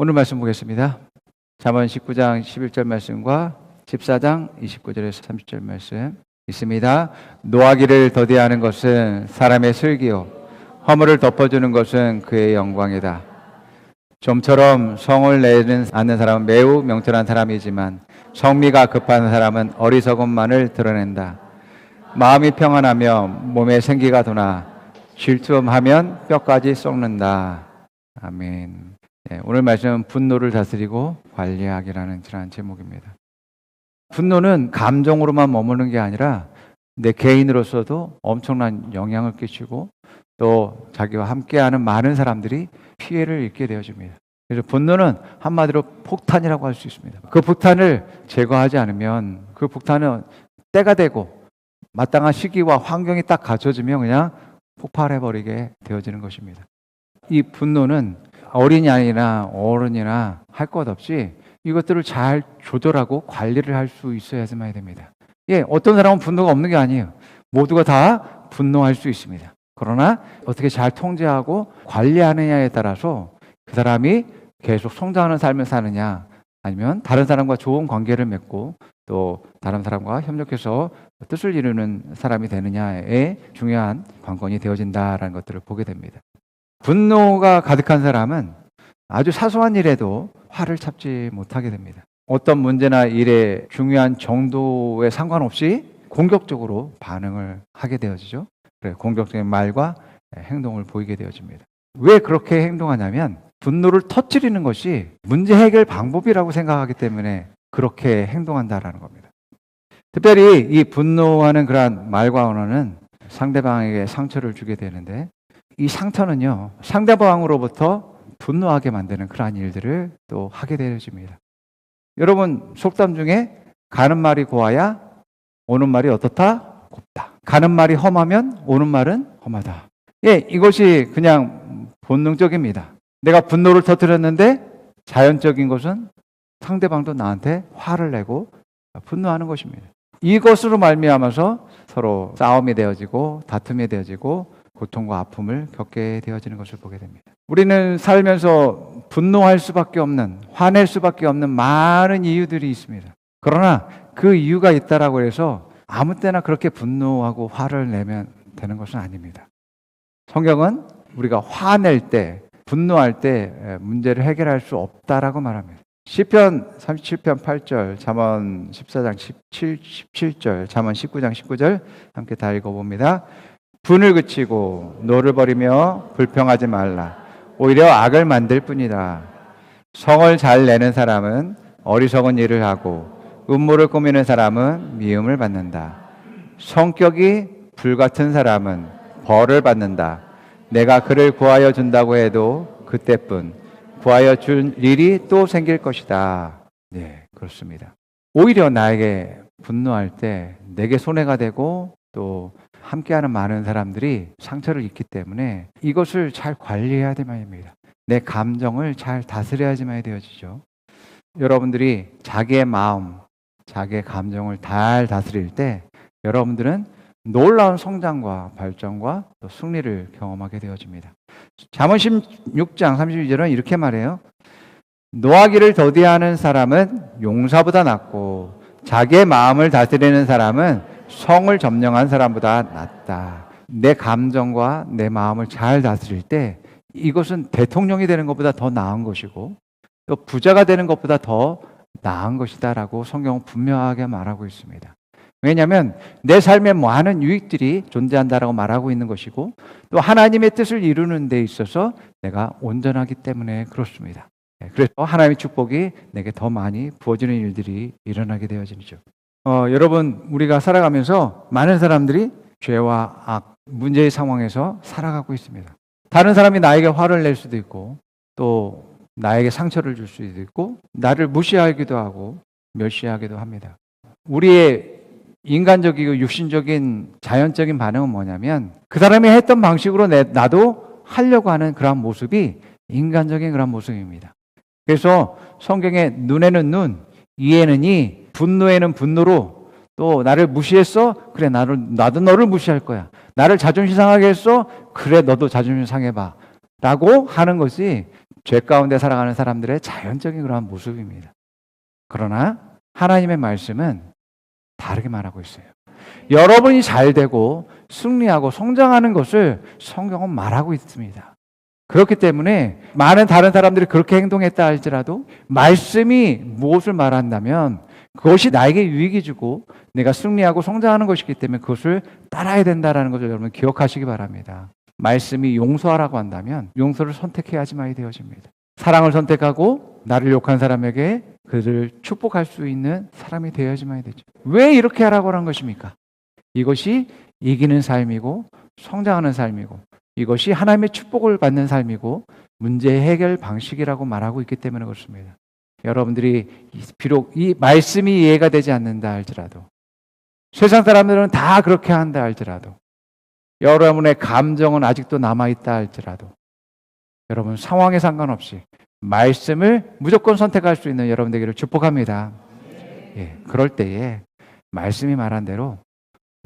오늘 말씀 보겠습니다. 잠언 19장 11절 말씀과 14장 29절에서 30절 말씀 있습니다. 노하기를 더디하는 것은 사람의 슬기요 허물을 덮어주는 것은 그의 영광이다. 좀처럼 성을 내는 않는 사람은 매우 명철한 사람이지만 성미가 급한 사람은 어리석음만을 드러낸다. 마음이 평안하며 몸에 생기가 도나 질투하면 뼈까지 썩는다. 아멘. 예, 오늘 말씀은 분노를 다스리고 관리하기라는 그런 제목입니다. 분노는 감정으로만 머무는 게 아니라 내 개인으로서도 엄청난 영향을 끼치고 또 자기와 함께하는 많은 사람들이 피해를 입게 되어집니다. 그래서 분노는 한마디로 폭탄이라고 할 수 있습니다. 그 폭탄을 제거하지 않으면 그 폭탄은 때가 되고 마땅한 시기와 환경이 딱 갖춰지면 그냥 폭발해버리게 되어지는 것입니다. 이 분노는 어린이 아이나 어른이나 할 것 없이 이것들을 잘 조절하고 관리를 할 수 있어야지만 됩니다. 예, 어떤 사람은 분노가 없는 게 아니에요. 모두가 다 분노할 수 있습니다. 그러나 어떻게 잘 통제하고 관리하느냐에 따라서 그 사람이 계속 성장하는 삶을 사느냐 아니면 다른 사람과 좋은 관계를 맺고 또 다른 사람과 협력해서 뜻을 이루는 사람이 되느냐에 중요한 관건이 되어진다라는 것들을 보게 됩니다. 분노가 가득한 사람은 아주 사소한 일에도 화를 참지 못하게 됩니다. 어떤 문제나 일에 중요한 정도에 상관없이 공격적으로 반응을 하게 되어지죠. 공격적인 말과 행동을 보이게 되어집니다. 왜 그렇게 행동하냐면 분노를 터뜨리는 것이 문제 해결 방법이라고 생각하기 때문에 그렇게 행동한다라는 겁니다. 특별히 이 분노하는 그러한 말과 언어는 상대방에게 상처를 주게 되는데 이 상처는요 상대방으로부터 분노하게 만드는 그러한 일들을 또 하게 되어집니다. 여러분 속담 중에 가는 말이 고와야 오는 말이 어떻다? 곱다. 가는 말이 험하면 오는 말은 험하다. 예, 이것이 그냥 본능적입니다. 내가 분노를 터뜨렸는데 자연적인 것은 상대방도 나한테 화를 내고 분노하는 것입니다. 이것으로 말미암아서 서로 싸움이 되어지고 다툼이 되어지고 고통과 아픔을 겪게 되어지는 것을 보게 됩니다. 우리는 살면서 분노할 수밖에 없는 화낼 수밖에 없는 많은 이유들이 있습니다. 그러나 그 이유가 있다라고 해서 아무 때나 그렇게 분노하고 화를 내면 되는 것은 아닙니다. 성경은 우리가 화낼 때 분노할 때 문제를 해결할 수 없다라고 말합니다. 시편 37편 8절, 잠언 14장 17, 17절, 잠언 19장 19절 함께 다 읽어봅니다. 분을 그치고 노를 버리며 불평하지 말라. 오히려 악을 만들 뿐이다. 성을 잘 내는 사람은 어리석은 일을 하고 음모를 꾸미는 사람은 미움을 받는다. 성격이 불같은 사람은 벌을 받는다. 내가 그를 구하여 준다고 해도 그때뿐 구하여 준 일이 또 생길 것이다. 네, 그렇습니다. 오히려 나에게 분노할 때 내게 손해가 되고 또 함께하는 많은 사람들이 상처를 입기 때문에 이것을 잘 관리해야 될 말입니다. 내 감정을 잘 다스려야지만 되어지죠. 여러분들이 자기의 마음, 자기의 감정을 잘 다스릴 때 여러분들은 놀라운 성장과 발전과 또 승리를 경험하게 되어집니다. 잠언 16장 32절은 이렇게 말해요. 노하기를 더디하는 사람은 용사보다 낫고 자기의 마음을 다스리는 사람은 성을 점령한 사람보다 낫다. 내 감정과 내 마음을 잘 다스릴 때 이것은 대통령이 되는 것보다 더 나은 것이고 또 부자가 되는 것보다 더 나은 것이다라고 성경은 분명하게 말하고 있습니다. 왜냐하면 내 삶에 많은 유익들이 존재한다라고 말하고 있는 것이고 또 하나님의 뜻을 이루는 데 있어서 내가 온전하기 때문에 그렇습니다. 네, 그래서 하나님의 축복이 내게 더 많이 부어지는 일들이 일어나게 되어지죠. 어, 여러분 우리가 살아가면서 많은 사람들이 죄와 악, 문제의 상황에서 살아가고 있습니다. 다른 사람이 나에게 화를 낼 수도 있고 또 나에게 상처를 줄 수도 있고 나를 무시하기도 하고 멸시하기도 합니다. 우리의 인간적이고 육신적인 자연적인 반응은 뭐냐면 그 사람이 했던 방식으로 내, 나도 하려고 하는 그런 모습이 인간적인 그런 모습입니다. 그래서 성경에 눈에는 눈, 이에는 이, 분노에는 분노로 또 나를 무시했어? 그래 나를 나도 너를 무시할 거야. 나를 자존심 상하게 했어? 그래 너도 자존심 상해 봐. 라고 하는 것이 죄 가운데 살아가는 사람들의 자연적인 그러한 모습입니다. 그러나 하나님의 말씀은 다르게 말하고 있어요. 여러분이 잘 되고 승리하고 성장하는 것을 성경은 말하고 있습니다. 그렇기 때문에 많은 다른 사람들이 그렇게 행동했다 할지라도 말씀이 무엇을 말한다면 그것이 나에게 유익이 주고 내가 승리하고 성장하는 것이기 때문에 그것을 따라야 된다라는 것을 여러분 기억하시기 바랍니다. 말씀이 용서하라고 한다면 용서를 선택해야 지만이 되어집니다. 사랑을 선택하고 나를 욕한 사람에게 그들을 축복할 수 있는 사람이 되어야지만이 되죠. 왜 이렇게 하라고 하는 것입니까? 이것이 이기는 삶이고 성장하는 삶이고 이것이 하나님의 축복을 받는 삶이고 문제 해결 방식이라고 말하고 있기 때문에 그렇습니다. 여러분들이 비록 이 말씀이 이해가 되지 않는다 할지라도 세상 사람들은 다 그렇게 한다 할지라도 여러분의 감정은 아직도 남아있다 할지라도 여러분 상황에 상관없이 말씀을 무조건 선택할 수 있는 여러분 되기를 축복합니다. 예, 그럴 때에 말씀이 말한 대로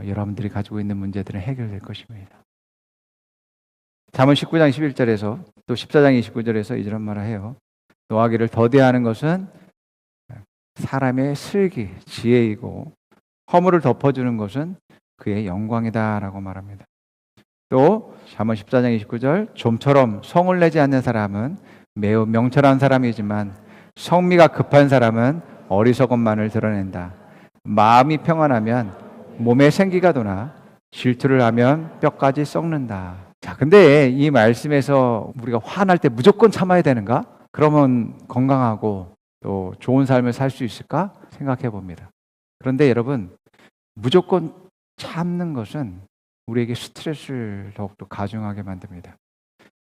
여러분들이 가지고 있는 문제들은 해결될 것입니다. 잠언 19장 11절에서 또 14장 29절에서 이런 말을 해요. 노하기를 더디하는 것은 사람의 슬기, 지혜이고 허물을 덮어주는 것은 그의 영광이다라고 말합니다. 또 잠언 14장 29절 좀처럼 성을 내지 않는 사람은 매우 명철한 사람이지만 성미가 급한 사람은 어리석음만을 드러낸다. 마음이 평안하면 몸에 생기가 도나 질투를 하면 뼈까지 썩는다. 자, 근데 이 말씀에서 우리가 화날 때 무조건 참아야 되는가? 그러면 건강하고 또 좋은 삶을 살 수 있을까? 생각해 봅니다. 그런데 여러분, 무조건 참는 것은 우리에게 스트레스를 더욱더 가중하게 만듭니다.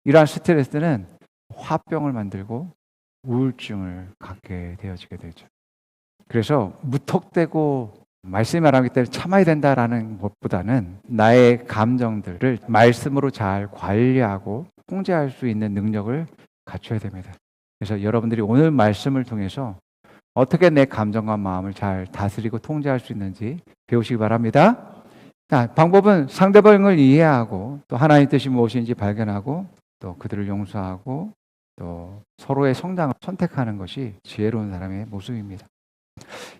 이러한 스트레스는 화병을 만들고 우울증을 갖게 되어지게 되죠. 그래서 무턱대고 말씀이 말하기 때문에 참아야 된다라는 것보다는 나의 감정들을 말씀으로 잘 관리하고 통제할 수 있는 능력을 갖춰야 됩니다. 그래서 여러분들이 오늘 말씀을 통해서 어떻게 내 감정과 마음을 잘 다스리고 통제할 수 있는지 배우시기 바랍니다. 자, 방법은 상대방을 이해하고 또 하나님 뜻이 무엇인지 발견하고 또 그들을 용서하고 또 서로의 성장을 선택하는 것이 지혜로운 사람의 모습입니다.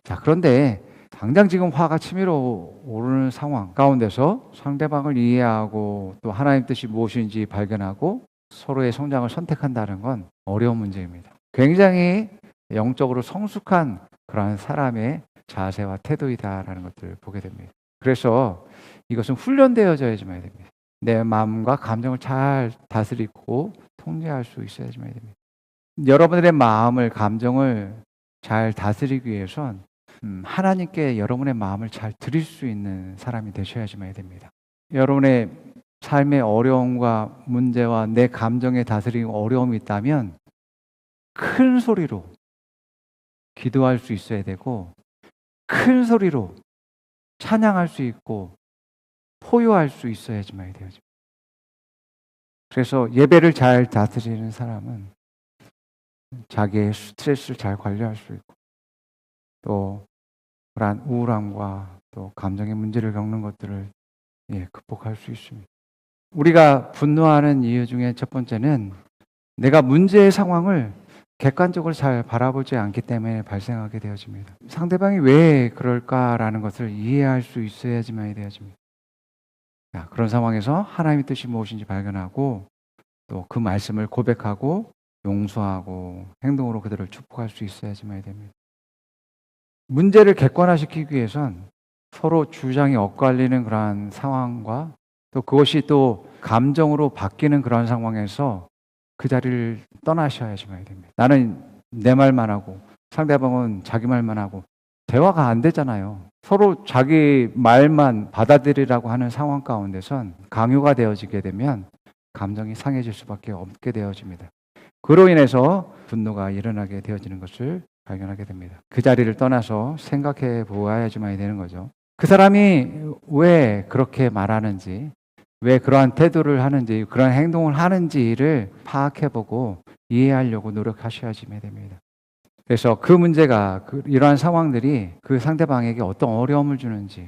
자, 그런데 당장 지금 화가 치밀어 오르는 상황 가운데서 상대방을 이해하고 또 하나님 뜻이 무엇인지 발견하고 서로의 성장을 선택한다는 건 어려운 문제입니다. 굉장히 영적으로 성숙한 그러한 사람의 자세와 태도이다라는 것들을 보게 됩니다. 그래서 이것은 훈련되어져야지만 됩니다. 내 마음과 감정을 잘 다스리고 통제할 수 있어야지만 됩니다. 여러분들의 마음을 감정을 잘 다스리기 위해선 음, 하나님께 여러분의 마음을 잘 드릴 수 있는 사람이 되셔야지만 됩니다. 여러분의 삶의 어려움과 문제와 내 감정에 다스리는 어려움이 있다면 큰 소리로 기도할 수 있어야 되고 큰 소리로 찬양할 수 있고 포효할 수 있어야지만 돼요. 그래서 예배를 잘 다스리는 사람은 자기의 스트레스를 잘 관리할 수 있고 또 그러한 우울함과 또 감정의 문제를 겪는 것들을 예, 극복할 수 있습니다. 우리가 분노하는 이유 중에 첫 번째는 내가 문제의 상황을 객관적으로 잘 바라보지 않기 때문에 발생하게 되어집니다. 상대방이 왜 그럴까라는 것을 이해할 수 있어야지만 되어집니다. 자, 그런 상황에서 하나님의 뜻이 무엇인지 발견하고 또 그 말씀을 고백하고 용서하고 행동으로 그들을 축복할 수 있어야지만 됩니다. 문제를 객관화시키기 위해선 서로 주장이 엇갈리는 그러한 상황과 또 그것이 또 감정으로 바뀌는 그런 상황에서 그 자리를 떠나셔야지만 됩니다. 나는 내 말만 하고 상대방은 자기 말만 하고 대화가 안 되잖아요. 서로 자기 말만 받아들이라고 하는 상황 가운데선 강요가 되어지게 되면 감정이 상해질 수밖에 없게 되어집니다. 그로 인해서 분노가 일어나게 되어지는 것을 발견하게 됩니다. 그 자리를 떠나서 생각해 보아야지만 되는 거죠. 그 사람이 왜 그렇게 말하는지, 왜 그러한 태도를 하는지, 그런 행동을 하는지를 파악해 보고 이해하려고 노력하셔야지만 됩니다. 그래서 그 문제가 그 이러한 상황들이 그 상대방에게 어떤 어려움을 주는지,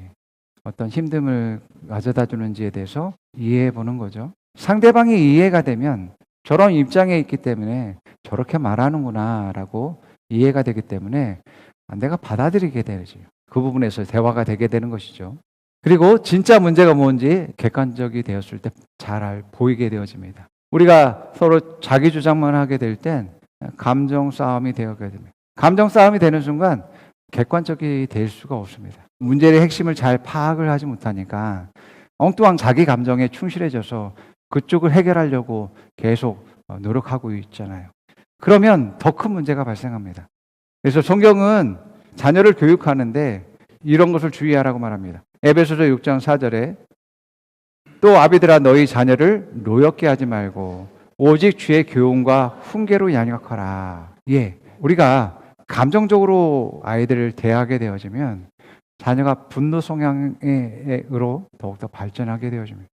어떤 힘듦을 가져다 주는지에 대해서 이해해 보는 거죠. 상대방이 이해가 되면 저런 입장에 있기 때문에 저렇게 말하는구나라고 이해가 되기 때문에 내가 받아들이게 되지. 그 부분에서 대화가 되게 되는 것이죠. 그리고 진짜 문제가 뭔지 객관적이 되었을 때 잘 보이게 되어집니다. 우리가 서로 자기 주장만 하게 될 땐 감정 싸움이 되어게 됩니다. 감정 싸움이 되는 순간 객관적이 될 수가 없습니다. 문제의 핵심을 잘 파악을 하지 못하니까 엉뚱한 자기 감정에 충실해져서 그쪽을 해결하려고 계속 어, 노력하고 있잖아요. 그러면 더 큰 문제가 발생합니다. 그래서 성경은 자녀를 교육하는데 이런 것을 주의하라고 말합니다. 에베소서 6장 4절에 또 아비들아 너희 자녀를 노엽게 하지 말고 오직 주의 교훈과 훈계로 양육하라. 예. 우리가 감정적으로 아이들을 대하게 되어지면 자녀가 분노 성향으로 더욱더 발전하게 되어집니다.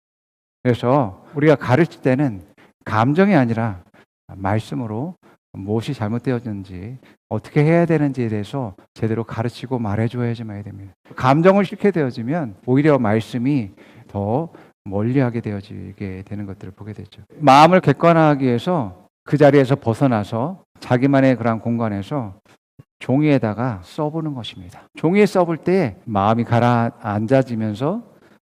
그래서 우리가 가르칠 때는 감정이 아니라 말씀으로 무엇이 잘못되었는지 어떻게 해야 되는지에 대해서 제대로 가르치고 말해줘야지만 됩니다. 감정을 싫게 되어지면 오히려 말씀이 더 멀리하게 되어지게 되는 것들을 보게 되죠. 마음을 객관화하기 위해서 그 자리에서 벗어나서 자기만의 그런 공간에서 종이에다가 써보는 것입니다. 종이에 써볼 때 마음이 가라앉아지면서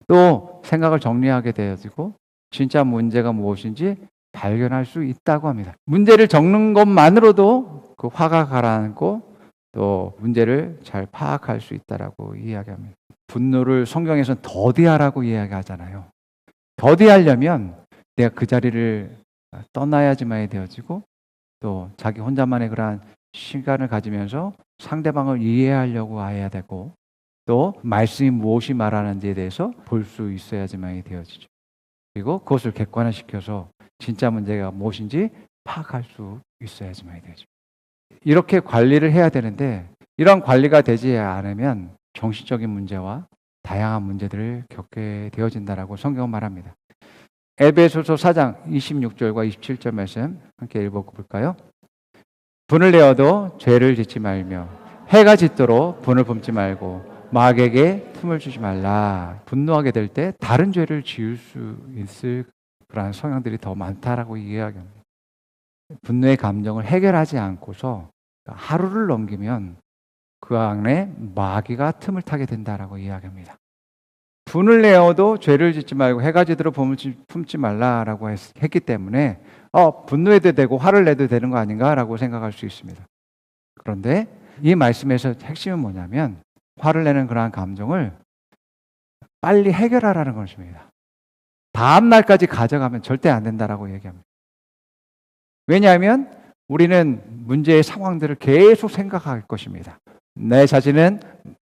또 생각을 정리하게 되어지고 진짜 문제가 무엇인지 발견할 수 있다고 합니다. 문제를 적는 것만으로도 그 화가 가라앉고 또 문제를 잘 파악할 수 있다라고 이야기합니다. 분노를 성경에서는 더디하라고 이야기하잖아요. 더디하려면 내가 그 자리를 떠나야지만 되어지고 또 자기 혼자만의 그러한 시간을 가지면서 상대방을 이해하려고 해야 되고 또 말씀이 무엇이 말하는지에 대해서 볼 수 있어야지만 되어지죠. 그리고 그것을 객관화시켜서 진짜 문제가 무엇인지 파악할 수 있어야지만 되죠. 이렇게 관리를 해야 되는데 이런 관리가 되지 않으면 정신적인 문제와 다양한 문제들을 겪게 되어진다라고 성경은 말합니다. 에베소서 4장 26절과 27절 말씀 함께 읽어볼까요? 분을 내어도 죄를 짓지 말며 해가 짓도록 분을 뿜지 말고 마귀에게 틈을 주지 말라. 분노하게 될 때 다른 죄를 지을 수 있을 그러한 성향들이 더 많다라고 이야기합니다. 분노의 감정을 해결하지 않고서 하루를 넘기면 그 안에 마귀가 틈을 타게 된다라고 이야기합니다. 분을 내어도 죄를 짓지 말고 해가 지도록 품지 말라라고 했, 기 때문에 어, 분노해도 되고 화를 내도 되는 거 아닌가라고 생각할 수 있습니다. 그런데 이 말씀에서 핵심은 뭐냐면 화를 내는 그러한 감정을 빨리 해결하라는 것입니다. 다음 날까지 가져가면 절대 안 된다라고 얘기합니다. 왜냐하면 우리는 문제의 상황들을 계속 생각할 것입니다. 내 자신은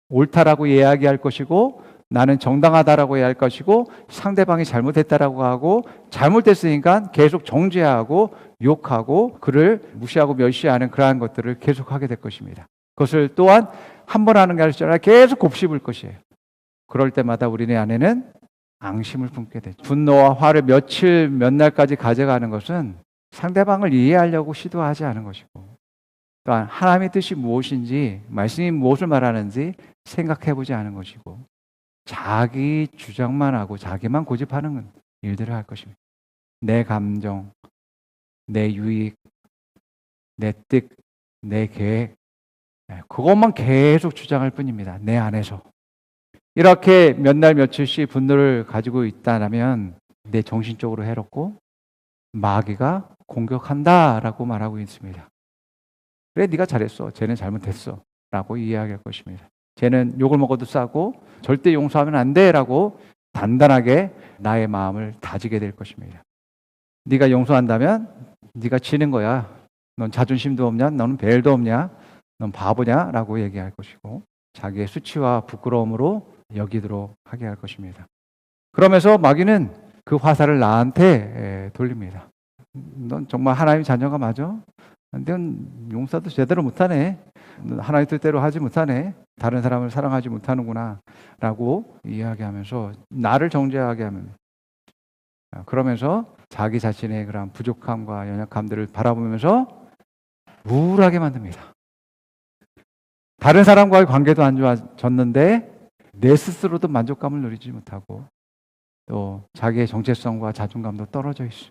옳다라고 이야기할 것이고 나는 정당하다라고 해야 할 것이고 상대방이 잘못했다라고 하고 잘못됐으니까 계속 정죄하고 욕하고 그를 무시하고 멸시하는 그러한 것들을 계속 하게 될 것입니다. 그것을 또한 한 번 하는 게 아니라 계속 곱씹을 것이에요. 그럴 때마다 우리네 안에는 앙심을 품게 되죠. 분노와 화를 며칠 몇 날까지 가져가는 것은 상대방을 이해하려고 시도하지 않은 것이고 또한 하나님의 뜻이 무엇인지 말씀이 무엇을 말하는지 생각해 보지 않은 것이고 자기 주장만 하고 자기만 고집하는 일들을 할 것입니다. 내 감정, 내 유익, 내 뜻, 내 계획, 네, 그것만 계속 주장할 뿐입니다. 내 안에서. 이렇게 몇 날 며칠씩 분노를 가지고 있다면 내 정신적으로 해롭고 마귀가 공격한다라고 말하고 있습니다. 그래 네가 잘했어. 쟤는 잘못했어. 라고 이야기할 것입니다. 쟤는 욕을 먹어도 싸고 절대 용서하면 안 돼라고 단단하게 나의 마음을 다지게 될 것입니다. 네가 용서한다면 네가 치는 거야. 넌 자존심도 없냐? 너는 벨도 없냐? 넌 바보냐 라고 얘기할 것이고 자기의 수치와 부끄러움으로 여기도록 하게 할 것입니다. 그러면서 마귀는 그 화살을 나한테 돌립니다. 넌 정말 하나님 자녀가 맞아? 넌 용서도 제대로 못하네. 하나님 뜻대로 하지 못하네. 다른 사람을 사랑하지 못하는구나. 라고 이야기하면서 나를 정죄하게 하면 그러면서 자기 자신의 그런 부족함과 연약함들을 바라보면서 우울하게 만듭니다. 다른 사람과의 관계도 안 좋아졌는데 내 스스로도 만족감을 누리지 못하고 또 자기의 정체성과 자존감도 떨어져 있어.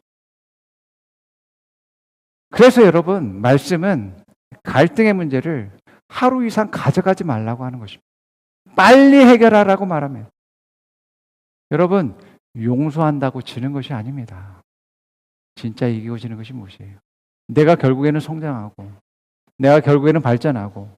그래서 여러분, 말씀은 갈등의 문제를 하루 이상 가져가지 말라고 하는 것입니다. 빨리 해결하라고 말하면. 여러분, 용서한다고 지는 것이 아닙니다. 진짜 이기고 지는 것이 무엇이에요? 내가 결국에는 성장하고, 내가 결국에는 발전하고,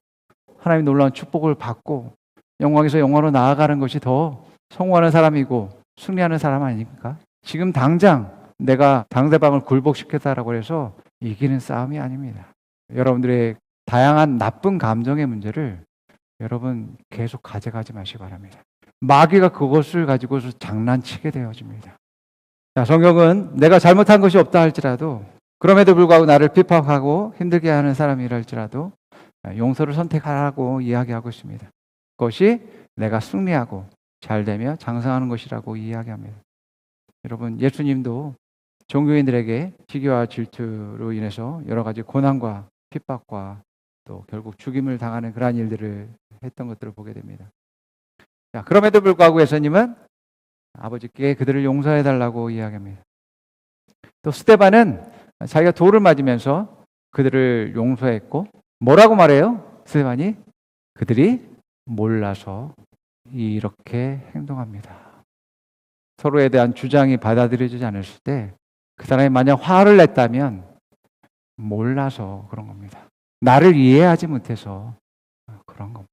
하나님 놀라운 축복을 받고, 영광에서 영광으로 나아가는 것이 더 성공하는 사람이고, 승리하는 사람 아닙니까? 지금 당장 내가 상대방을 굴복시켰다라고 해서 이기는 싸움이 아닙니다. 여러분들의 다양한 나쁜 감정의 문제를 여러분 계속 가져가지 마시기 바랍니다. 마귀가 그것을 가지고서 장난치게 되어집니다. 자, 성경은 내가 잘못한 것이 없다 할지라도 그럼에도 불구하고 나를 핍박하고 힘들게 하는 사람이라 할지라도 용서를 선택하라고 이야기하고 있습니다. 그것이 내가 승리하고 잘 되며 장성하는 것이라고 이야기합니다. 여러분, 예수님도 종교인들에게 시기와 질투로 인해서 여러 가지 고난과 핍박과 또 결국 죽임을 당하는 그러한 일들을 했던 것들을 보게 됩니다. 자, 그럼에도 불구하고 예수님은 아버지께 그들을 용서해 달라고 이야기합니다. 또 스테반은 자기가 돌을 맞으면서 그들을 용서했고 뭐라고 말해요? 스테반이 그들이 몰라서 이렇게 행동합니다. 서로에 대한 주장이 받아들여지지 않았을 때 그 사람이 만약 화를 냈다면 몰라서 그런 겁니다. 나를 이해하지 못해서 그런 겁니다.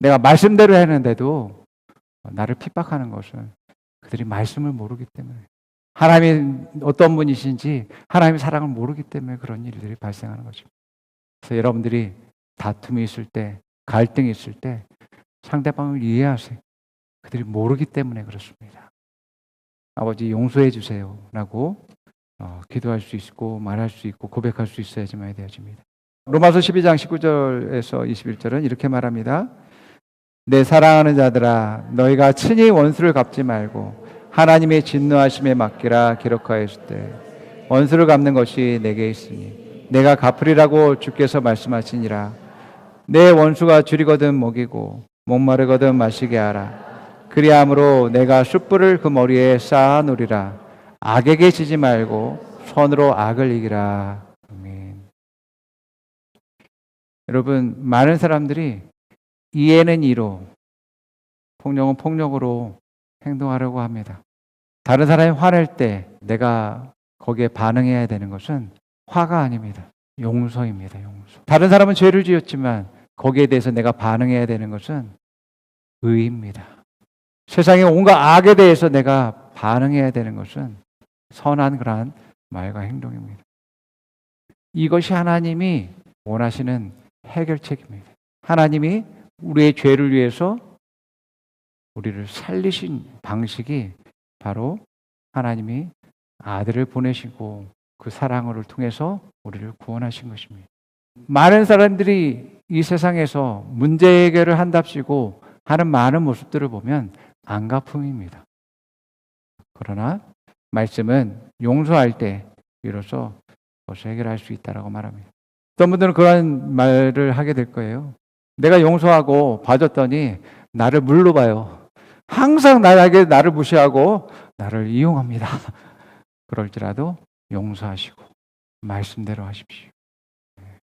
내가 말씀대로 했는데도 나를 핍박하는 것은 그들이 말씀을 모르기 때문에 하나님이 어떤 분이신지 하나님의 사랑을 모르기 때문에 그런 일들이 발생하는 거죠. 그래서 여러분들이 다툼이 있을 때, 갈등이 있을 때 상대방을 이해하세요. 그들이 모르기 때문에 그렇습니다. 아버지 용서해 주세요 라고 어, 기도할 수 있고 말할 수 있고 고백할 수 있어야지만 되어집니다. 로마서 12장 19절에서 21절은 이렇게 말합니다. 내 사랑하는 자들아 너희가 친히 원수를 갚지 말고 하나님의 진노하심에 맡기라 기록하였을 때 원수를 갚는 것이 내게 있으니 내가 갚으리라고 주께서 말씀하시니라 내 원수가 줄이거든 먹이고 목마르거든 마시게 하라 그리함으로 내가 숯불을 그 머리에 쌓아 놓으리라. 악에게 지지 말고 손으로 악을 이기라. 아멘. 여러분, 많은 사람들이 이해는 이로, 폭력은 폭력으로 행동하려고 합니다. 다른 사람이 화낼 때 내가 거기에 반응해야 되는 것은 화가 아닙니다. 용서입니다. 용서. 다른 사람은 죄를 지었지만 거기에 대해서 내가 반응해야 되는 것은 의입니다. 세상의 온갖 악에 대해서 내가 반응해야 되는 것은 선한 그러한 말과 행동입니다. 이것이 하나님이 원하시는 해결책입니다. 하나님이 우리의 죄를 위해서 우리를 살리신 방식이 바로 하나님이 아들을 보내시고 그 사랑을 통해서 우리를 구원하신 것입니다. 많은 사람들이 이 세상에서 문제 해결을 한답시고 하는 많은 모습들을 보면 안가품입니다. 그러나 말씀은 용서할 때 비로소 그것을 해결할 수 있다라고 말합니다. 어떤 분들은 그런 말을 하게 될 거예요. 내가 용서하고 봐줬더니 나를 물로 봐요. 항상 나에게 나를 무시하고 나를 이용합니다. 그럴지라도 용서하시고 말씀대로 하십시오.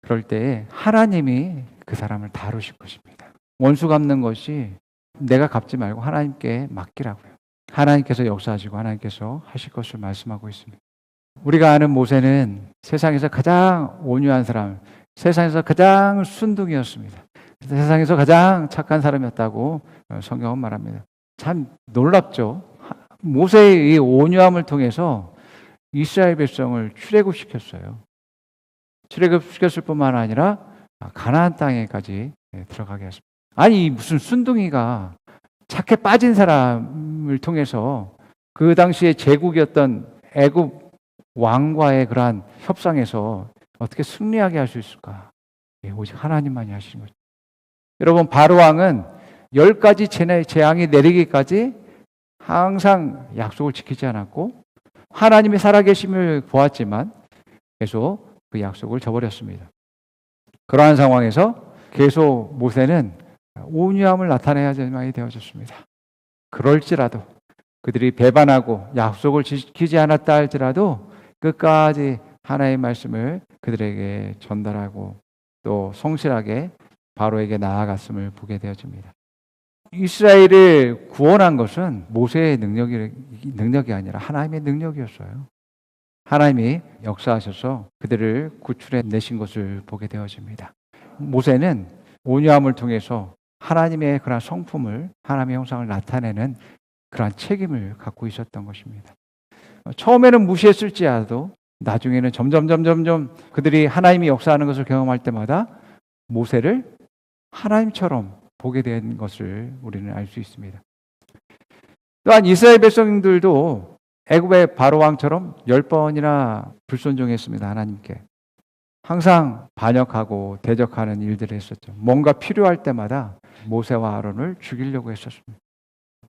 그럴 때 하나님이 그 사람을 다루실 것입니다. 원수 갚는 것이 내가 갚지 말고 하나님께 맡기라고요. 하나님께서 역사하시고 하나님께서 하실 것을 말씀하고 있습니다. 우리가 아는 모세는 세상에서 가장 온유한 사람, 세상에서 가장 순둥이였습니다. 세상에서 가장 착한 사람이었다고 성경은 말합니다. 참 놀랍죠. 모세의 이 온유함을 통해서 이스라엘 백성을 출애굽시켰어요. 출애굽시켰을 뿐만 아니라 가나안 땅에까지 들어가게 했습니다. 아니 무슨 순둥이가 착해 빠진 사람을 통해서 그 당시에 제국이었던 애굽 왕과의 그러한 협상에서 어떻게 승리하게 할 수 있을까? 예, 오직 하나님만이 하시는 거죠. 여러분 바로 왕은 열 가지 재앙이 내리기까지 항상 약속을 지키지 않았고 하나님이 살아계심을 보았지만 계속 그 약속을 저버렸습니다. 그러한 상황에서 계속 모세는 온유함을 나타내야만 되어졌습니다. 그럴지라도 그들이 배반하고 약속을 지키지 않았다 할지라도 끝까지 하나의 말씀을 그들에게 전달하고 또 성실하게 바로에게 나아갔음을 보게 되어집니다. 이스라엘을 구원한 것은 모세의 능력이, 능력이 아니라 하나님의 능력이었어요. 하나님이 역사하셔서 그들을 구출해 내신 것을 보게 되어집니다. 모세는 온유함을 통해서 하나님의 그런 성품을 하나님의 형상을 나타내는 그러한 책임을 갖고 있었던 것입니다. 처음에는 무시했을지라도 나중에는 점점 점점 점 그들이 하나님이 역사하는 것을 경험할 때마다 모세를 하나님처럼 보게 된 것을 우리는 알 수 있습니다. 또한 이스라엘 백성들도 애굽의 바로 왕처럼 열 번이나 불순종했습니다. 하나님께. 항상 반역하고 대적하는 일들을 했었죠. 뭔가 필요할 때마다 모세와 아론을 죽이려고 했었습니다.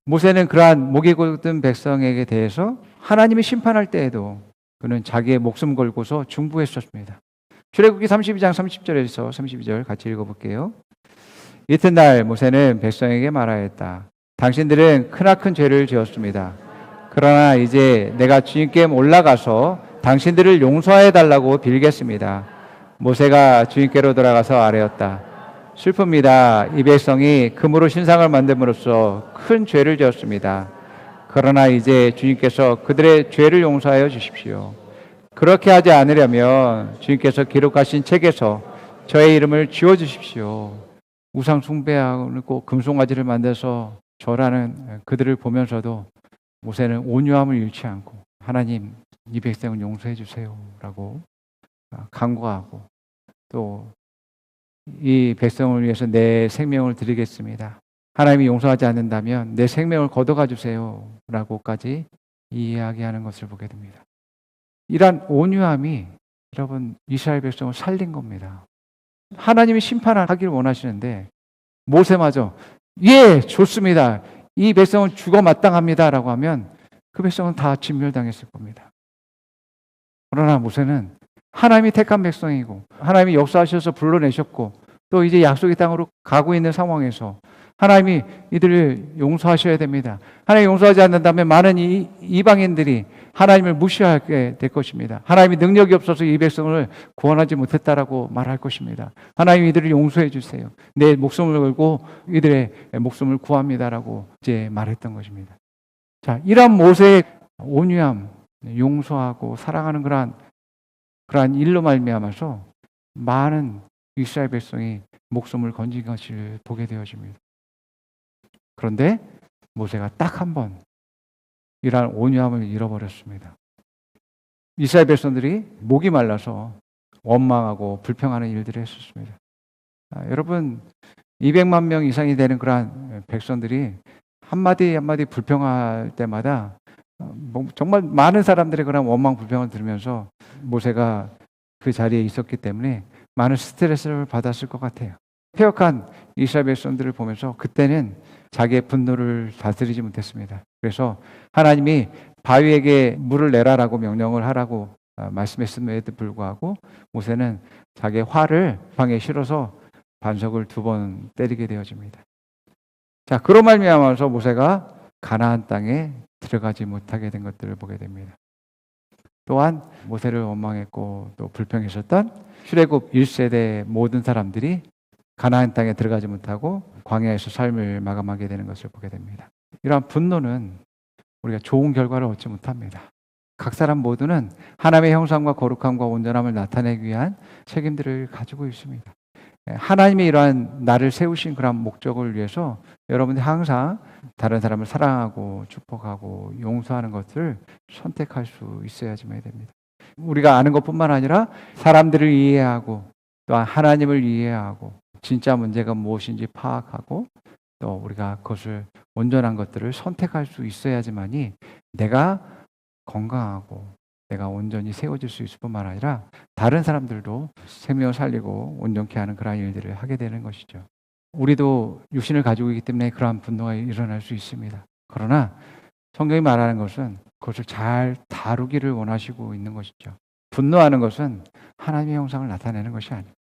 모세는 그러한 목이 곧은 백성에게 대해서 하나님이 심판할 때에도 그는 자기의 목숨 걸고서 중부했었습니다. 출애굽기 32장 30절에서 32절 같이 읽어볼게요. 이튿날 모세는 백성에게 말하였다. 당신들은 크나큰 죄를 지었습니다. 그러나 이제 내가 주님께 올라가서 당신들을 용서해 달라고 빌겠습니다. 모세가 주님께로 돌아가서 아뢰었다. 슬픕니다. 이 백성이 금으로 신상을 만듦으로써 큰 죄를 지었습니다. 그러나 이제 주님께서 그들의 죄를 용서하여 주십시오. 그렇게 하지 않으려면 주님께서 기록하신 책에서 저의 이름을 지워 주십시오. 우상 숭배하고 금송아지를 만들어서 절하는 그들을 보면서도 모세는 온유함을 잃지 않고 하나님 이 백성을 용서해 주세요라고 간구하고 또 이 백성을 위해서 내 생명을 드리겠습니다. 하나님이 용서하지 않는다면 내 생명을 걷어가 주세요라고까지 이야기하는 것을 보게 됩니다. 이러한 온유함이 여러분 이스라엘 백성을 살린 겁니다. 하나님이 심판하기를 원하시는데 모세마저 예 좋습니다. 이 백성은 죽어 마땅합니다라고 하면 그 백성은 다 진멸당했을 겁니다. 그러나 모세는 하나님이 택한 백성이고 하나님이 역사하셔서 불러내셨고 또 이제 약속의 땅으로 가고 있는 상황에서 하나님이 이들을 용서하셔야 됩니다. 하나님 용서하지 않는다면 많은 이, 이방인들이 하나님을 무시하게 될 것입니다. 하나님이 능력이 없어서 이 백성을 구원하지 못했다라고 말할 것입니다. 하나님 이들을 용서해 주세요. 내 목숨을 걸고 이들의 목숨을 구합니다라고 이제 말했던 것입니다. 자, 이런 모세의 온유함, 용서하고 사랑하는 그러한 그러한 일로 말미암아서 많은 이스라엘 백성이 목숨을 건진 것을 보게 되어집니다. 그런데 모세가 딱 한 번 이러한 온유함을 잃어버렸습니다. 이스라엘 백성들이 목이 말라서 원망하고 불평하는 일들을 했었습니다. 아, 여러분 200만 명 이상이 되는 그러한 백성들이 한마디 한마디 불평할 때마다 어, 뭐 정말 많은 사람들의 그런 원망 불평을 들으면서 모세가 그 자리에 있었기 때문에 많은 스트레스를 받았을 것 같아요. 폐역한 이스라엘 백성들을 보면서 그때는 자기의 분노를 다스리지 못했습니다. 그래서 하나님이 바위에게 물을 내라라고 명령을 하라고 어, 말씀했음에도 불구하고 모세는 자기의 화를 방에 실어서 반석을 두 번 때리게 되어집니다. 자, 그로 말미암아서 모세가 가나안 땅에 들어가지 못하게 된 것들을 보게 됩니다. 또한 모세를 원망했고 또 불평했었던 출애굽 1세대 모든 사람들이 가나안 땅에 들어가지 못하고 광야에서 삶을 마감하게 되는 것을 보게 됩니다. 이러한 분노는 우리가 좋은 결과를 얻지 못합니다. 각 사람 모두는 하나님의 형상과 거룩함과 온전함을 나타내기 위한 책임들을 가지고 있습니다. 예, 하나님의 이러한 나를 세우신 그런 목적을 위해서 여러분이 항상 다른 사람을 사랑하고 축복하고 용서하는 것을 선택할 수 있어야지만 됩니다. 우리가 아는 것뿐만 아니라 사람들을 이해하고 또 하나님을 이해하고 진짜 문제가 무엇인지 파악하고 또 우리가 그것을 온전한 것들을 선택할 수 있어야지만이 내가 건강하고 내가 온전히 세워질 수 있을 뿐만 아니라 다른 사람들도 생명을 살리고 온전케 하는 그러한 일들을 하게 되는 것이죠. 우리도 육신을 가지고 있기 때문에 그러한 분노가 일어날 수 있습니다. 그러나 성경이 말하는 것은 그것을 잘 다루기를 원하시고 있는 것이죠. 분노하는 것은 하나님의 형상을 나타내는 것이 아닙니다.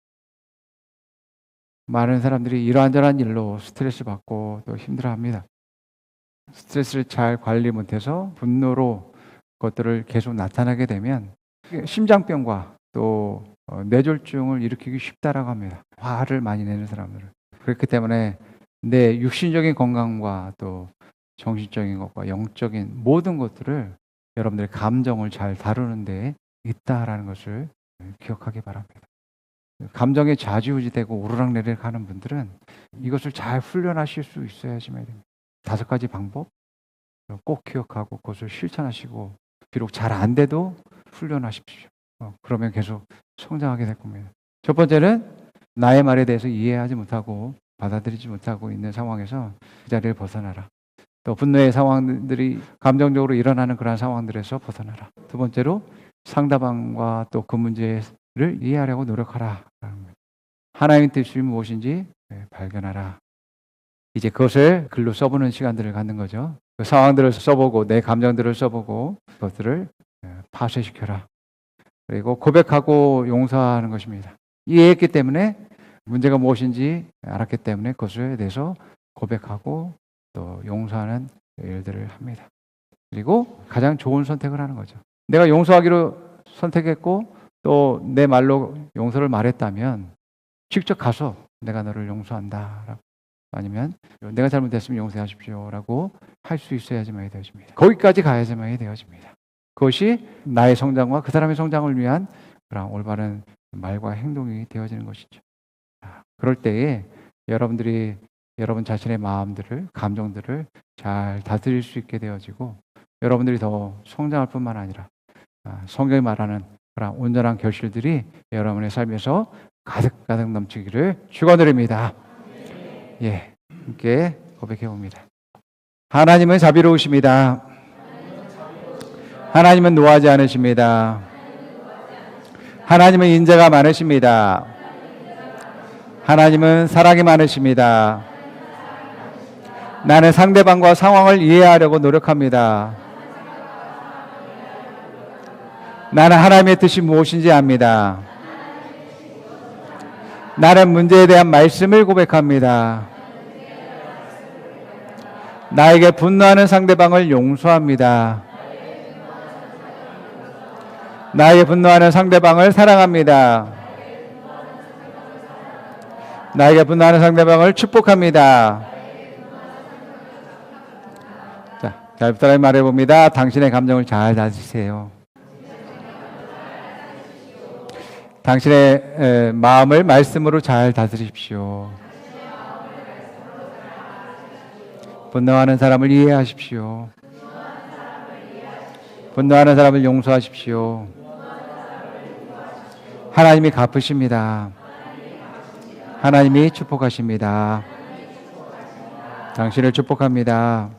많은 사람들이 이러한저러한 일로 스트레스 받고 또 힘들어합니다. 스트레스를 잘 관리 못해서 분노로 것들을 계속 나타나게 되면 심장병과 또 어, 뇌졸중을 일으키기 쉽다라고 합니다. 화를 많이 내는 사람들은. 그렇기 때문에 내 육신적인 건강과 또 정신적인 것과 영적인 모든 것들을 여러분들의 감정을 잘 다루는 데 있다라는 것을 기억하기 바랍니다. 감정에 좌지우지되고 오르락내리락 하는 분들은 이것을 잘 훈련하실 수 있어야지만 됩니다. 다섯 가지 방법 꼭 기억하고 그것을 실천하시고 비록 잘 안 돼도 훈련하십시오. 어, 그러면 계속 성장하게 될 겁니다. 첫 번째는 나의 말에 대해서 이해하지 못하고 받아들이지 못하고 있는 상황에서 그 자리를 벗어나라. 또 분노의 상황들이 감정적으로 일어나는 그러한 상황들에서 벗어나라. 두 번째로 상대방과 또 그 문제 를 이해하려고 노력하라. 하나님의 뜻이 무엇인지 네, 발견하라. 이제 그것을 글로 써보는 시간들을 갖는 거죠. 그 상황들을 써보고 내 감정들을 써보고 그것들을 네, 파쇄시켜라. 그리고 고백하고 용서하는 것입니다. 이해했기 때문에 문제가 무엇인지 알았기 때문에 그것에 대해서 고백하고 또 용서하는 일들을 합니다. 그리고 가장 좋은 선택을 하는 거죠. 내가 용서하기로 선택했고 또 내 말로 용서를 말했다면 직접 가서 내가 너를 용서한다. 아니면 내가 잘못했으면 용서하십시오라고 할 수 있어야지만이 되어집니다. 거기까지 가야지만이 되어집니다. 그것이 나의 성장과 그 사람의 성장을 위한 그런 올바른 말과 행동이 되어지는 것이죠. 그럴 때에 여러분들이 여러분 자신의 마음들을, 감정들을 잘 다스릴 수 있게 되어지고 여러분들이 더 성장할 뿐만 아니라 아, 성경이 말하는 그런 온전한 결실들이 여러분의 삶에서 가득가득 넘치기를 축원드립니다. 예, 함께 고백해 봅니다. 하나님은 자비로우십니다. 하나님은 노하지 않으십니다. 하나님은 인자가 많으십니다. 하나님은 사랑이 많으십니다. 나는 상대방과 상황을 이해하려고 노력합니다. 나는 하나님의 뜻이 무엇인지 압니다. 나는 문제에 대한 말씀을 고백합니다. 나에게 분노하는 상대방을 용서합니다. 나에게 분노하는 상대방을 사랑합니다. 나에게 분노하는 상대방을 축복합니다. 자, 자, 따라 말해봅니다. 당신의 감정을 잘 다스리세요. 당신의 에, 마음을 말씀으로 잘 다스리십시오. 분노하는 사람을 이해하십시오. 분노하는 사람을 용서하십시오. 하나님이 갚으십니다. 하나님이 축복하십니다. 당신을 축복합니다.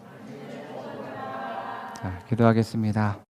자, 기도하겠습니다.